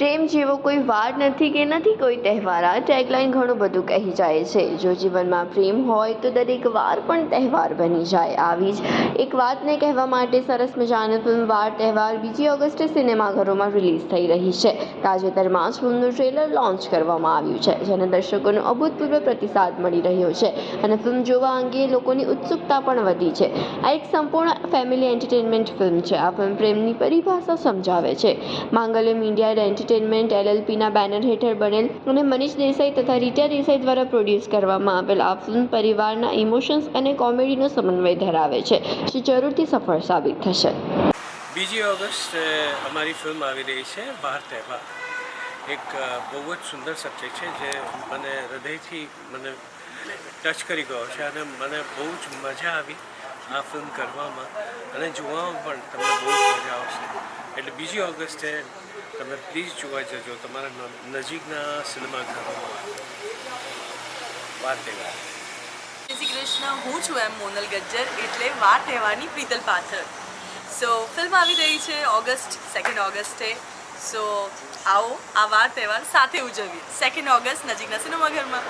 પ્રેમ જેવો કોઈ વાર નથી કે નથી કોઈ તહેવાર. આ ટેગલાઇન ઘણું બધું કહી જાય છે. જો જીવનમાં પ્રેમ હોય તો દરેક વાર પણ તહેવાર બની જાય. આવી જ એક વાતને કહેવા માટે સરસ મજાની ફિલ્મ વાર તહેવાર બીજી ઓગસ્ટે સિનેમાઘરોમાં રિલીઝ થઈ રહી છે. તાજેતરમાં જ ફિલ્મનું ટ્રેલર લોન્ચ કરવામાં આવ્યું છે, જેને દર્શકોનો અભૂતપૂર્વ પ્રતિસાદ મળી રહ્યો છે અને ફિલ્મ જોવા અંગે લોકોની ઉત્સુકતા પણ વધી છે. આ એક સંપૂર્ણ ફેમિલી એન્ટરટેનમેન્ટ ફિલ્મ છે. આ ફિલ્મ પ્રેમની પરિભાષા સમજાવે છે. માંગલ્યમ ઇન્ડિયા એન્ટરટેનમેન્ટ એલએલપીના બેનર હેઠળ બનેલ અને મનીષ દેસાઈ તથા રીટા દેસાઈ દ્વારા પ્રોડ્યુસ કરવામાં આવેલ આ ફિલ્મ પરિવારના ઇમોશન્સ અને કોમેડીનો સમન્વય ધરાવે છે. જે જરૂરથી સફળ સાબિત થશે. બીજી ઓગસ્ટ અમારી ફિલ્મ આવી રહી છે, બહાર તહેવાર. એક બહુ જ સુંદર સબ્જેક્ટ છે જે મને હૃદયથી મને ટચ કરી ગયો છે અને મને બહુ જ મજા આવી આ ફિલ્મ કરવામાં. અને જોવામાં પણ તમને બહુ જ મજા આવશે. એટલે બીજી ઓગસ્ટે તમે પ્લીઝ જોવા જજો. તમારા નજીકના સિનેમાઘરોમાં વાર તહેવાર જય શ્રી કૃષ્ણ. હું છું એમ મોનલ ગજ્જર, એટલે વાર તહેવારની પ્રીતલ પાથર. સો ફિલ્મ આવી રહી છે ઓગસ્ટ સેકન્ડ ઓગસ્ટે. સો આવો, આ વાર તહેવાર સાથે ઉજવીએ. સેકન્ડ ઓગસ્ટ, નજીકના સિનેમાઘરમાં